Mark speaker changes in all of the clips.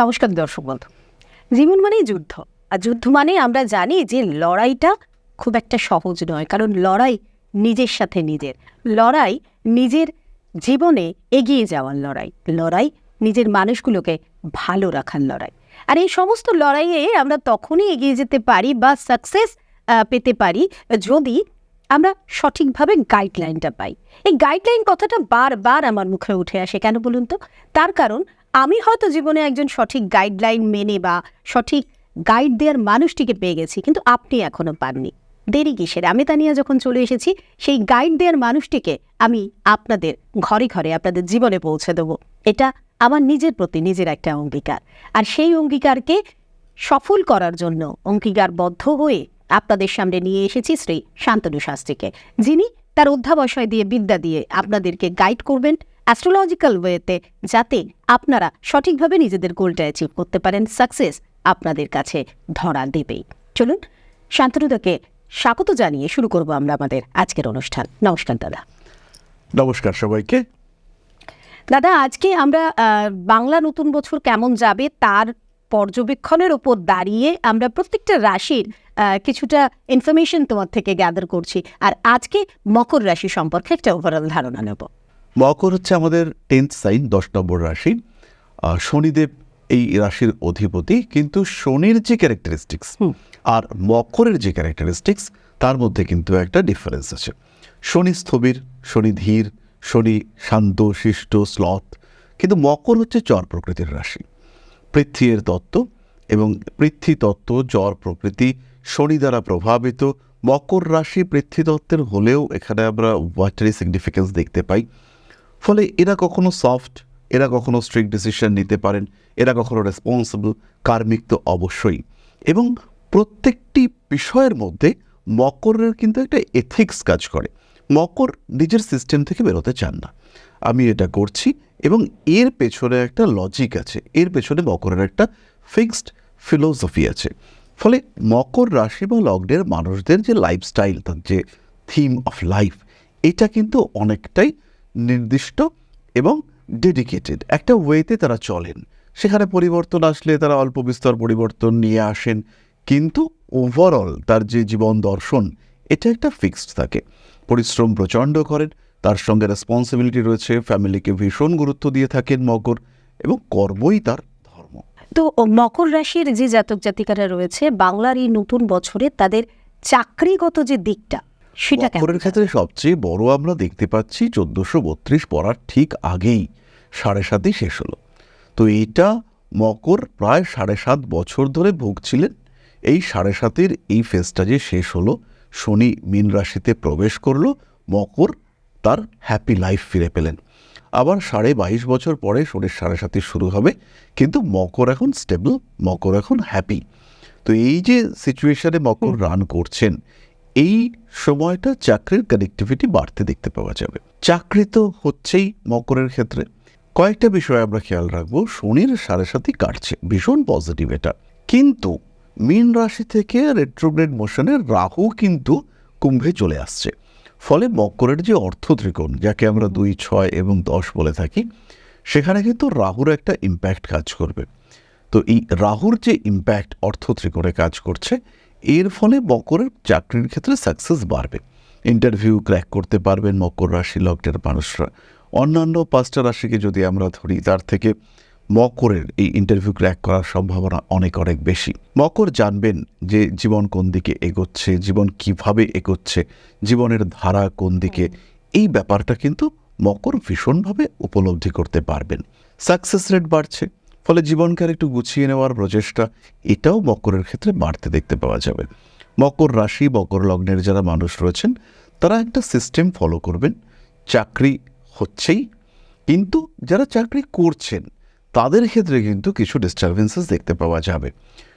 Speaker 1: নমস্কার দর্শক বন্ধু। জীবন মানেই যুদ্ধ। আর যুদ্ধ মানে আমরা জানি যে লড়াইটা খুব একটা সহজ নয়, কারণ লড়াই নিজের সাথে নিজের। লড়াই নিজের জীবনে এগিয়ে যাওয়ার লড়াই। লড়াই নিজের মানুষগুলোকে ভালো রাখার লড়াই। আর এই সমস্ত লড়াইয়ে আমরা তখনই এগিয়ে যেতে পারি বা সাকসেস পেতে পারি যদি আমরা সঠিকভাবে গাইডলাইনটা পাই। এই গাইডলাইন কথাটা বারবার আমার মুখে উঠে আসে, কেন বলুন তো? তার কারণ আমি হয়তো জীবনে একজন সঠিক গাইডলাইন মেনে বা সঠিক গাইড দেওয়ার মানুষটিকে পেয়ে গেছি, কিন্তু আপনি এখনও পাননি। দেরি কিসের? আমি তা নিয়ে যখন চলে এসেছি, সেই গাইড দেওয়ার মানুষটিকে আমি আপনাদের ঘরে ঘরে, আপনাদের জীবনে পৌঁছে দেবো। এটা আমার নিজের প্রতি নিজের একটা অঙ্গীকার। আর সেই অঙ্গীকারকে সফল করার জন্য অঙ্গীকারবদ্ধ হয়ে আপনাদের সামনে নিয়ে এসেছি শ্রী শান্তনু শাস্ত্রীকে, যিনি তার অধ্যাবসায় দিয়ে বিদ্যা দিয়ে আপনাদেরকে গাইড করবেন। অ্যাস্ট্রোলজিক্যাল ওয়েতে যাতে আপনারা সঠিকভাবে নিজেদের গোলটা অ্যাচিভ করতে পারেন সাকসেস আপনাদের কাছে ধরা দেবেই। চলুন শান্তনুদাকে স্বাগত জানিয়ে শুরু করব আমরা আমাদের আজকের অনুষ্ঠান। নমস্কার দাদা।
Speaker 2: নমস্কার সবাইকে।
Speaker 1: দাদা আজকে আমরা বাংলা নতুন বছর কেমন যাবে তার পর্যবেক্ষণের ওপর দাঁড়িয়ে আমরা প্রত্যেকটা রাশির কিছুটা ইনফরমেশন তোমার থেকে গ্যাদার করছি। আর আজকে মকর রাশি সম্পর্কে একটা ওভারঅল ধারণা নেব।
Speaker 2: মকর হচ্ছে আমাদের টেন্থ সাইন দশ নম্বর রাশি। শনিদেব এই রাশির অধিপতি কিন্তু শনির যে ক্যারেক্টারিস্টিক্স আর মকরের যে ক্যারেক্টারিস্টিক্স তার মধ্যে কিন্তু একটা ডিফারেন্স আছে। শনি স্থবির শনি ধীর শনি শান্ত শিষ্ট স্লথ কিন্তু মকর হচ্ছে চর প্রকৃতির রাশি। পৃথ্বীর তত্ত্ব এবং পৃথ্বী তত্ত্ব জ্বর প্রকৃতি শনি দ্বারা প্রভাবিত মকর রাশি পৃথ্বীতত্ত্বের হলেও এখানে আমরা ওয়াটারি সিগনিফিকেন্স দেখতে পাই। ফলে এরা কখনো সফট এরা কখনো স্ট্রিক্ট ডিসিশন নিতে পারেন, এরা কখনো রেসপন্সিবল কার্মিক তো অবশ্যই। এবং প্রত্যেকটি বিষয়ের মধ্যে মকরের কিন্তু একটা এথিক্স কাজ করে। মকর নিজের সিস্টেম থেকে বেরোতে চান না। আমি এটা করছি এবং এর পেছনে একটা লজিক আছে, এর পেছনে মকরের একটা ফিক্সড ফিলোসফি আছে। ফলে মকর রাশি বা লগ্নের মানুষদের যে লাইফস্টাইল তার যে থিম অফ লাইফ এটা কিন্তু অনেকটাই নির্দিষ্ট এবং ডেডিকেটেড একটা ওয়েতে তারা চলেন। সেখানে পরিবর্তন আসলে তারা অল্প বিস্তর পরিবর্তন নিয়ে আসেন, কিন্তু ওভারঅল তার যে জীবন দর্শন, এটা একটা ফিক্সড থাকে। পরিশ্রম প্রচণ্ড করেন, তার সঙ্গে রেসপন্সিবিলিটি রয়েছে ফ্যামিলিকে ভীষণ গুরুত্ব দিয়ে থাকেন মকর এবং কর্মই তার ধর্ম।
Speaker 1: তো মকর রাশির যে জাতক জাতিকারা রয়েছে, বাংলার এই নতুন বছরে তাদের চাকরিগত যে দিকটা সেটা কেমন?
Speaker 2: ক্ষেত্রে সবচেয়ে বড় আমরা দেখতে পাচ্ছি চোদ্দোশো বত্রিশ পড়ার ঠিক আগেই সাড়ে সাতই শেষ হলো। তো এটা মকর প্রায় সাড়ে সাত বছর ধরে ভুগছিলেন। এই সাড়ে সাতের এই ফেজটা যে শেষ হলো শনি মীন রাশিতে প্রবেশ করল মকর তার হ্যাপি লাইফ ফিরে পেলেন। আবার সাড়ে বাইশ বছর পরে শনির সাড়ে সাতই শুরু হবে কিন্তু মকর এখন স্টেবল মকর এখন হ্যাপি তো এই যে সিচুয়েশনে মকর রান করছেন এই সময়টা চাকরির কানেক্টিভিটি বাড়তে দেখতে পাওয়া যাবে। চাকরি তো হচ্ছেই মকরের ক্ষেত্রে। কয়েকটা বিষয় আমরা খেয়াল রাখব, শনির সাড়ে সাথে কাটছে, ভীষণ পজিটিভ এটা। কিন্তু মীন রাশি থেকে রেট্রোগ্রেড মোশনে রাহু কিন্তু কুম্ভে চলে আসছে। ফলে মকরের যে অর্থ ত্রিকোণ, যাকে আমরা দুই, ছয় এবং দশ বলে থাকি, সেখানে কিন্তু রাহুর একটা ইম্প্যাক্ট কাজ করবে। তো এই রাহুর যে ইম্প্যাক্ট অর্থ ত্রিকোণে কাজ করছে এর ফলে মকরের চাকরির ক্ষেত্রে সাকসেস বাড়বে। ইন্টারভিউ ক্র্যাক করতে পারবেন মকর রাশি লগ্নের মানুষরা। অন্যান্য পাঁচটা রাশিকে যদি আমরা ধরি, তার থেকে মকরের এই ইন্টারভিউ ক্র্যাক করার সম্ভাবনা অনেক অনেক বেশি। মকর জানবেন যে জীবন কোন দিকে এগোচ্ছে, জীবন কীভাবে এগোচ্ছে, জীবনের ধারা কোন দিকে। এই ব্যাপারটা কিন্তু মকর ভীষণভাবে উপলব্ধি করতে পারবেন। সাকসেস রেট বাড়ছে। ফলে জীবনকে আর একটু গুছিয়ে নেওয়ার প্রচেষ্টা এটাও মকরের ক্ষেত্রে বাড়তে দেখতে পাওয়া যাবে। মকর রাশি, মকর লগ্নের যারা মানুষ রয়েছেন, তারা একটা সিস্টেম ফলো করবেন। চাকরি হচ্ছেই। কিন্তু যারা চাকরি করছেন, তাদের ক্ষেত্রে কিন্তু কিছু ডিস্টারবেন্সেস দেখতে পাওয়া যাবে।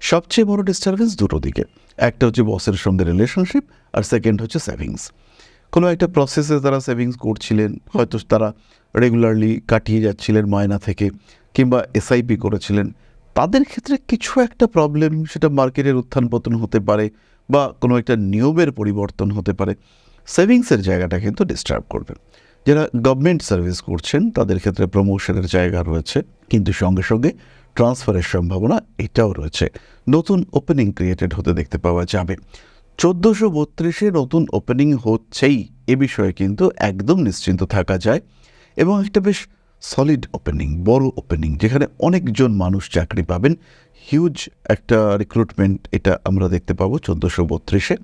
Speaker 2: সবচেয়ে বড় ডিস্টারবেন্স দুটো দিকে। একটা হচ্ছে বসের সঙ্গে রিলেশনশিপ আর সেকেন্ড হচ্ছে সেভিংস কোনো একটা প্রসেসে তারা সেভিংস করছিলেন, হয়তো তারা রেগুলারলি কাটিয়ে যাচ্ছিলেন ময়না থেকে। কিংবা এসআইপি করেছিলেন, তাদের ক্ষেত্রে কিছু একটা প্রবলেম সেটা মার্কেটের উত্থান পতন হতে পারে বা কোনো একটা নিয়মের পরিবর্তন হতে পারে। সেভিংসের জায়গাটা কিন্তু ডিস্টার্ব করবে। যারা গভর্নমেন্ট সার্ভিস করছেন, তাদের ক্ষেত্রে প্রমোশনের জায়গা রয়েছে, কিন্তু সঙ্গে সঙ্গে ট্রান্সফারের সম্ভাবনা এটাও রয়েছে। নতুন ওপেনিং ক্রিয়েটেড হতে দেখতে পাওয়া যাবে। চোদ্দোশো বত্রিশে নতুন ওপেনিং হচ্ছেই, এ বিষয়ে কিন্তু একদম নিশ্চিন্ত থাকা যায় এবং একটা বেশ সলিড ওপেনিং বড় ওপেনিং যেখানে অনেকজন মানুষ চাকরি পাবেন। হিউজ একটা রিক্রুটমেন্ট এটা আমরা দেখতে পাবো চোদ্দোশো বত্রিশে।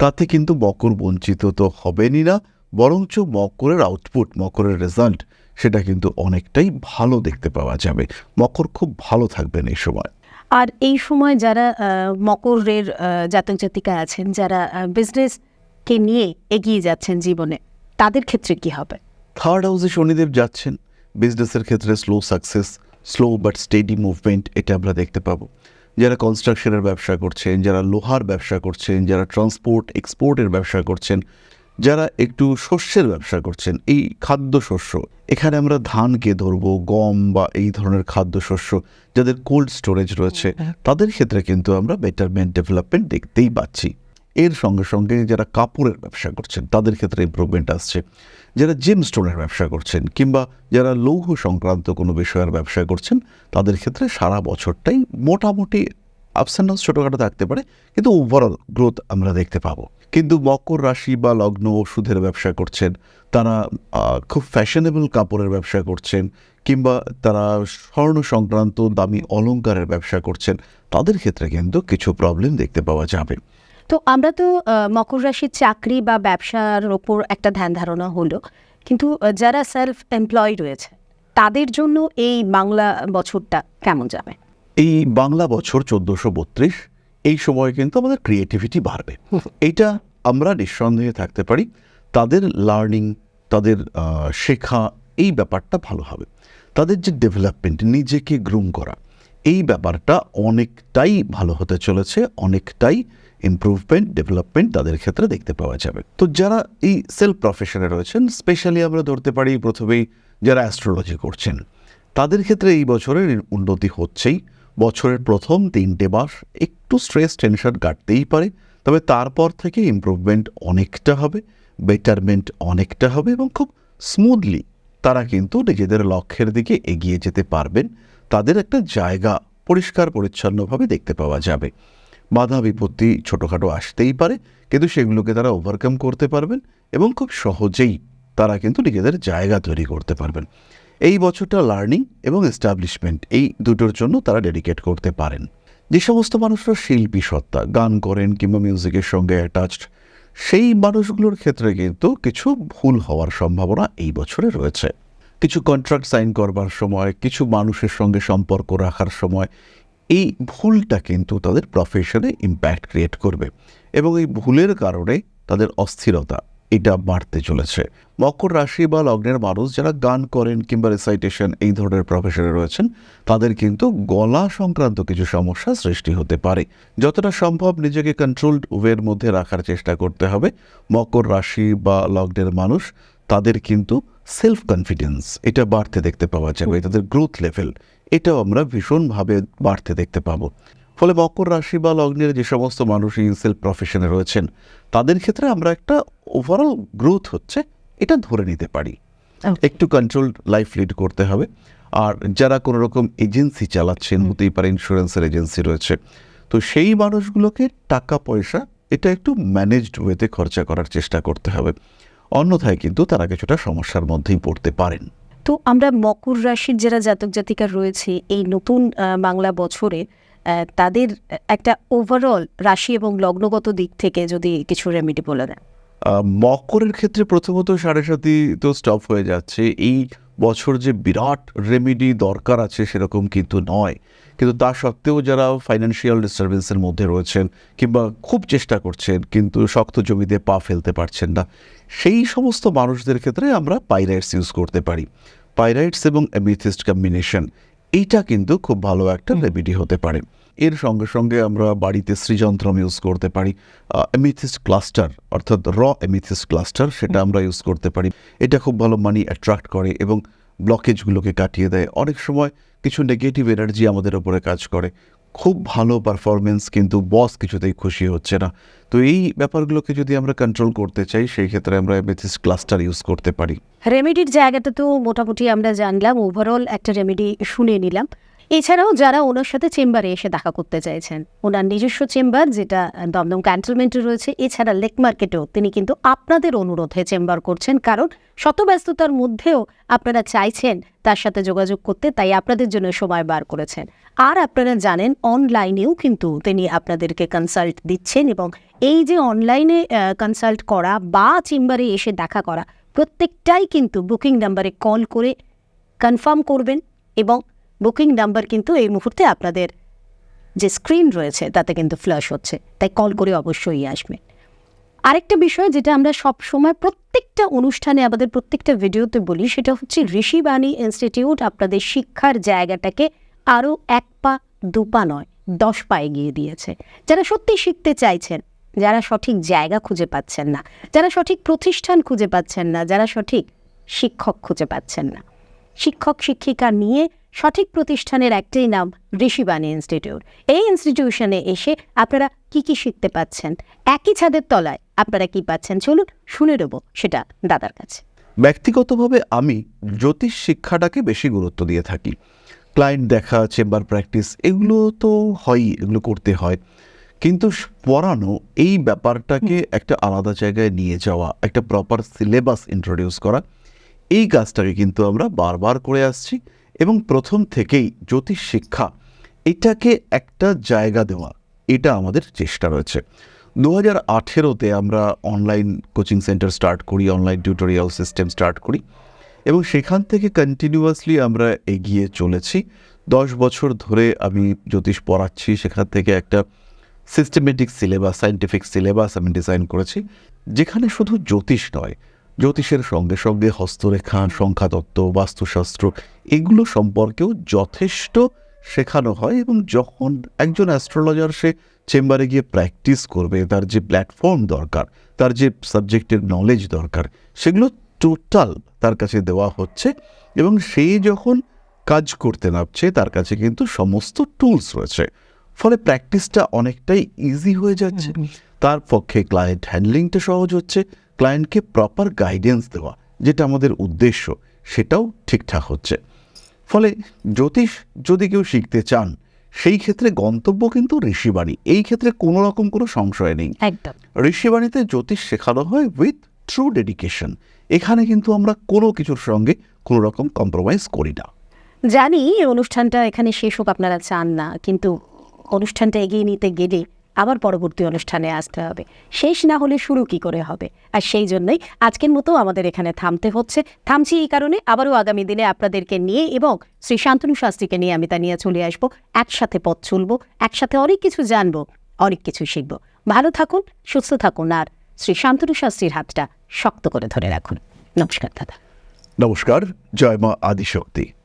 Speaker 2: তাতে কিন্তু মকর বঞ্চিত তো হবেনই না বরঞ্চ মকরের আউটপুট মকরের রেজাল্ট সেটা কিন্তু অনেকটাই ভালো দেখতে পাওয়া যাবে। মকর খুব ভালো থাকবেন এই সময়।
Speaker 1: আর এই সময় যারা মকরের জাতক জাতিকা আছেন যারা বিজনেসকে নিয়ে এগিয়ে যাচ্ছেন জীবনে তাদের ক্ষেত্রে কি হবে?
Speaker 2: থার্ড হাউসে শনিদেব যাচ্ছেন। বিজনেসের ক্ষেত্রে slow success slow but steady movement এটা আমরা দেখতে পাবো। যারা কনস্ট্রাকশনের ব্যবসা করছেন যারা লোহার ব্যবসা করছেন যারা ট্রান্সপোর্ট এক্সপোর্টের ব্যবসা করছেন যারা একটু শস্যের ব্যবসা করছেন এই খাদ্য শস্য এখানে আমরা ধানকে ধরবো গম বা এই ধরনের খাদ্য শস্য যাদের কোল্ড স্টোরেজ রয়েছে তাদের ক্ষেত্রে কিন্তু আমরা বেটারমেন্ট ডেভেলপমেন্ট দেখতেই পাচ্ছি। এর সঙ্গে সঙ্গে যারা কাপড়ের ব্যবসা করছেন, তাদের ক্ষেত্রে ইম্প্রুভমেন্ট আসছে। যারা জিম স্টোনের ব্যবসা করছেন কিংবা যারা লৌহ সংক্রান্ত কোনো বিষয়ের ব্যবসা করছেন, তাদের ক্ষেত্রে সারা বছরটাই মোটামুটি আপস অ্যান্ড ডাউন ছোটোখাটো থাকতে পারে, কিন্তু ওভারঅল গ্রোথ আমরা দেখতে পাবো। কিন্তু মকর রাশি বা লগ্ন ওষুধের ব্যবসা করছেন, তারা খুব ফ্যাশনেবল কাপড়ের ব্যবসা করছেন কিংবা তারা স্বর্ণ সংক্রান্ত দামি অলংকারের ব্যবসা করছেন, তাদের ক্ষেত্রে কিন্তু কিছু প্রবলেম দেখতে পাওয়া যাবে।
Speaker 1: তো আমরা তো মকর রাশির চাকরি বা ব্যবসার ওপর একটা ধ্যান ধারণা হলো। কিন্তু যারা সেলফ এমপ্লয় রয়েছে, তাদের জন্য এই বাংলা বছরটা কেমন যাবে?
Speaker 2: এই বাংলা বছর চোদ্দোশো বত্রিশ, এই সময় কিন্তু আমাদের ক্রিয়েটিভিটি বাড়বে। এইটা আমরা নিঃসন্দেহে থাকতে পারি। তাদের লার্নিং তাদের শেখা, এই ব্যাপারটা ভালো হবে। তাদের যে ডেভেলপমেন্ট নিজেকে গ্রুম করা এই ব্যাপারটা অনেকটাই ভালো হতে চলেছে, অনেকটাই ইমপ্রুভমেন্ট ডেভেলপমেন্ট তাদের ক্ষেত্রে দেখতে পাওয়া যাবে। তো যারা এই সেলফ প্রফেশনে রয়েছেন স্পেশালি আমরা ধরতে পারি প্রথমেই যারা অ্যাস্ট্রোলজি করছেন, তাদের ক্ষেত্রে এই বছরের উন্নতি হচ্ছেই। বছরের প্রথম তিনটে মাস একটু স্ট্রেস টেনশন কাটতেই পারে, তবে তারপর থেকে ইমপ্রুভমেন্ট অনেকটা হবে বেটারমেন্ট অনেকটা হবে এবং খুব স্মুথলি তারা কিন্তু নিজেদের লক্ষ্যের দিকে এগিয়ে যেতে পারবেন। তাদের একটা জায়গা পরিষ্কার পরিচ্ছন্নভাবে দেখতে পাওয়া যাবে। বাধা বিপত্তি ছোটোখাটো আসতেই পারে, কিন্তু সেগুলোকে তারা ওভারকাম করতে পারবেন এবং খুব সহজেই তারা কিন্তু নিজেদের জায়গা তৈরি করতে পারবেন। এই বছরটা লার্নিং এবং এস্টাবলিশমেন্ট এই দুটোর জন্য তারা ডেডিকেট করতে পারেন। যে সমস্ত মানুষরা শিল্পী, সত্তা, গান করেন কিংবা মিউজিকের সঙ্গে অ্যাটাচড সেই মানুষগুলোর ক্ষেত্রে কিন্তু কিছু ভুল হওয়ার সম্ভাবনা এই বছরে রয়েছে। কিছু কন্ট্রাক্ট সাইন করবার সময়, কিছু মানুষের সঙ্গে সম্পর্ক রাখার সময়, এই ভুলটা কিন্তু তাদের প্রফেশনে ইম্প্যাক্ট ক্রিয়েট করবে এবং এই ভুলের কারণে তাদের অস্থিরতা এটা বাড়তে চলেছে। মকর রাশি বা লগ্নের মানুষ যারা গান করেন কিংবা রেসাইটেশন এই ধরনের প্রফেশনে রয়েছেন, তাদের কিন্তু গলা সংক্রান্ত কিছু সমস্যা সৃষ্টি হতে পারে। যতটা সম্ভব নিজেকে কন্ট্রোলড ওয়ের মধ্যে রাখার চেষ্টা করতে হবে। মকর রাশি বা লগ্নের মানুষ, তাদের কিন্তু সেলফ কনফিডেন্স এটা বাড়তে দেখতে পাওয়া যাবে তাদের গ্রোথ লেভেল এটাও আমরা ভীষণভাবে বাড়তে দেখতে পাবো। ফলে মকর রাশি বা লগ্নের যে সমস্ত মানুষ সেলফ প্রফেশনে রয়েছেন তাদের ক্ষেত্রে আমরা একটা ওভারঅল গ্রোথ হচ্ছে এটা ধরে নিতে পারি। একটু কন্ট্রোল লাইফ লিড করতে হবে। আর যারা কোনো রকম এজেন্সি চালাচ্ছেন হতেই পারে ইন্স্যুরেন্সের এজেন্সি রয়েছে তো সেই মানুষগুলোকে টাকা পয়সা এটা একটু ম্যানেজড ওয়েতে খরচা করার চেষ্টা করতে হবে। অন্যথায় কিন্তু তারা কিছুটা সমস্যার মধ্যেই পড়তে পারেন।
Speaker 1: তো আমরা মকর রাশির যারা জাতক জাতিকা রয়েছে, এই নতুন বাংলা বছরে তাদের একটা ওভারঅল রাশি এবং লগ্নগত দিক থেকে যদি কিছু রেমিডি বলে দেন।
Speaker 2: মকরের ক্ষেত্রে প্রথমত সাড়ে সাথী তো স্টপ হয়ে যাচ্ছে। এই বছর যে বিরাট রেমেডি দরকার আছে সেরকম কিন্তু নয়। কিন্তু তা সত্ত্বেও যারা ফাইন্যান্সিয়াল ডিস্টারবেন্সের মধ্যে রয়েছেন কিংবা খুব চেষ্টা করছেন কিন্তু শক্ত জমিতে পা ফেলতে পারছেন না, সেই সমস্ত মানুষদের ক্ষেত্রে আমরা পাইরাইটস ইউজ করতে পারি। পাইরাইটস এবং অ্যামিথিস্ট কম্বিনেশন এইটা কিন্তু খুব ভালো একটা রেমেডি হতে পারে। এর সঙ্গে সঙ্গে আমরা বাড়িতে শ্রীযন্ত্রম ইউজ করতে পারি। এমিথিস ক্লাস্টার অর্থাৎ র এমিথিস ক্লাস্টার সেটা আমরা ইউজ করতে পারি। এটা খুব ভালো মানি অ্যাট্রাক্ট করে এবং ব্লকেজগুলোকে কাটিয়ে দেয়। অনেক সময় কিছু নেগেটিভ এনার্জি আমাদের ওপরে কাজ করে। খুব ভালো পারফরমেন্স কিন্তু বস কিছুতেই খুশি হচ্ছে না। তো এই ব্যাপারগুলোকে যদি আমরা কন্ট্রোল করতে চাই, সেই ক্ষেত্রে আমরা এমিথিস্ট ক্লাস্টার ইউজ করতে পারি।
Speaker 1: রেমেডির জায়গাটা তো মোটামুটি আমরা জানলাম। ওভারঅল একটা রেমেডি শুনে নিলাম। এছাড়াও যারা ওনার সাথে চেম্বারে এসে দেখা করতে চাইছেন, ওনার নিজস্ব চেম্বার যেটা দমদম ক্যান্টনমেন্টে রয়েছে, এছাড়া লেক মার্কেটেও তিনি কিন্তু আপনাদের অনুরোধে চেম্বার করছেন। কারণ শত ব্যস্ততার মধ্যেও আপনারা চাইছেন তার সাথে যোগাযোগ করতে, তাই আপনাদের জন্য সময় বার করেছেন। আর আপনারা জানেন, অনলাইনেও কিন্তু তিনি আপনাদেরকে কনসাল্ট দিচ্ছেন এবং এই যে অনলাইনে কনসাল্ট করা বা চেম্বারে এসে দেখা করা, প্রত্যেকটাই কিন্তু বুকিং নাম্বারে কল করে কনফার্ম করবেন এবং বুকিং নাম্বার কিন্তু এই মুহূর্তে আপনাদের যে স্ক্রিন রয়েছে, তাতে কিন্তু ফ্ল্যাশ হচ্ছে। তাই কল করে অবশ্যই আসবেন। আরেকটা বিষয় যেটা আমরা সব সময় প্রত্যেকটা অনুষ্ঠানে আমাদের প্রত্যেকটা ভিডিওতে বলি, সেটা হচ্ছে ঋষিবাণী ইনস্টিটিউট আপনাদের শিক্ষার জায়গাটাকে আরও এক পা, দু পা নয়, দশ পা এগিয়ে দিয়েছে। যারা সত্যি শিখতে চাইছেন, যারা সঠিক জায়গা খুঁজে পাচ্ছেন না, যারা সঠিক প্রতিষ্ঠান খুঁজে পাচ্ছেন না, যারা সঠিক শিক্ষক খুঁজে পাচ্ছেন না, শিক্ষক শিক্ষিকা নিয়ে সঠিক প্রতিষ্ঠানের একটাই নাম ঋষিবাণী ইনস্টিটিউট। এই ইনস্টিটিউশনে এসে আপনারা কি কি শিখতে পাচ্ছেন? একই ছাদের তলায় আপনারা কি পাচ্ছেন? চলুন শুনে নেব সেটা দাদার কাছে।
Speaker 2: ব্যক্তিগতভাবে আমি জ্যোতিষ শিক্ষাটাকে বেশি গুরুত্ব দিয়ে থাকি। ক্লায়েন্ট দেখা চেম্বার প্র্যাকটিস এগুলো তো হয়ই এগুলো করতে হয়। কিন্তু পড়ানো এই ব্যাপারটাকে একটা আলাদা জায়গায় নিয়ে যাওয়া একটা প্রপার সিলেবাস ইন্ট্রোডিউস করা এই কাজটাকে কিন্তু আমরা বারবার করে আসছি। এবং প্রথম থেকেই জ্যোতিষ শিক্ষা এটাকে একটা জায়গা দেওয়া, এটা আমাদের চেষ্টা রয়েছে। দু হাজার আঠেরোতে আমরা অনলাইন কোচিং সেন্টার স্টার্ট করি অনলাইন টিউটোরিয়াল সিস্টেম স্টার্ট করি এবং সেখান থেকে কন্টিনিউয়াসলি আমরা এগিয়ে চলেছি। দশ বছর ধরে আমি জ্যোতিষ পড়াচ্ছি, সেখান থেকে একটা সিস্টেমেটিক সিলেবাস সায়েন্টিফিক সিলেবাস আমি ডিজাইন করেছি, যেখানে শুধু জ্যোতিষ নয় জ্যোতিষের সঙ্গে সঙ্গে হস্তরেখা সংখ্যাতত্ত্ব বাস্তুশাস্ত্র এগুলো সম্পর্কেও যথেষ্ট শেখানো হয় এবং যখন একজন অ্যাস্ট্রোলজার সে চেম্বারে গিয়ে প্র্যাকটিস করবে তার যে প্ল্যাটফর্ম দরকার তার যে সাবজেক্টের নলেজ দরকার সেগুলো টোটাল তার কাছে দেওয়া হচ্ছে এবং সে যখন কাজ করতে নামছে তার কাছে কিন্তু সমস্ত টুলস রয়েছে। ফলে প্র্যাকটিসটা অনেকটাই ইজি হয়ে যাচ্ছে। তার পক্ষে ক্লায়েন্ট হ্যান্ডলিংটা সহজ হচ্ছে ক্লায়েন্টকে প্রপার গাইডেন্স দেওয়া যেটা আমাদের উদ্দেশ্য সেটাও ঠিকঠাক হচ্ছে। ফলে জ্যোতিষ যদি কেউ শিখতে চান সেই ক্ষেত্রে গন্তব্য কিন্তু ঋষিবাণী। এই ক্ষেত্রে কোনো রকম কোনো সংশয় নেই।
Speaker 1: একদম।
Speaker 2: ঋষিবাণীতে জ্যোতিষ শেখানো হয় উইথ ট্রু ডেডিকেশন এখানে কিন্তু আমরা কোনো কিছুর সঙ্গে কোনো রকম কম্প্রোমাইজ করি না।
Speaker 1: জানি এই অনুষ্ঠানটা এখানে শেষ হোক আপনারা চান না কিন্তু অনুষ্ঠানটা এগিয়ে নিতে গেলে আবার পরবর্তী অনুষ্ঠানে আসতে হবে। শেষ না হলে শুরু কি করে হবে? আর সেই জন্যই আজকের মতো আমাদের এখানে থামতে হচ্ছে। থামছি এই কারণে আবারও আগামী দিনে আপনাদেরকে নিয়ে এবং শ্রী শান্তনু শাস্ত্রীকে নিয়ে আমি তা নিয়ে চলে আসব। একসাথে পথ চলবো, একসাথে অনেক কিছু জানব, অনেক কিছু শিখব। ভালো থাকুন, সুস্থ থাকুন আর শ্রী শান্তনু শাস্ত্রীর হাতটা শক্ত করে ধরে রাখুন। নমস্কার, দাদা।
Speaker 2: নমস্কার, জয় মা আদিশক্তি।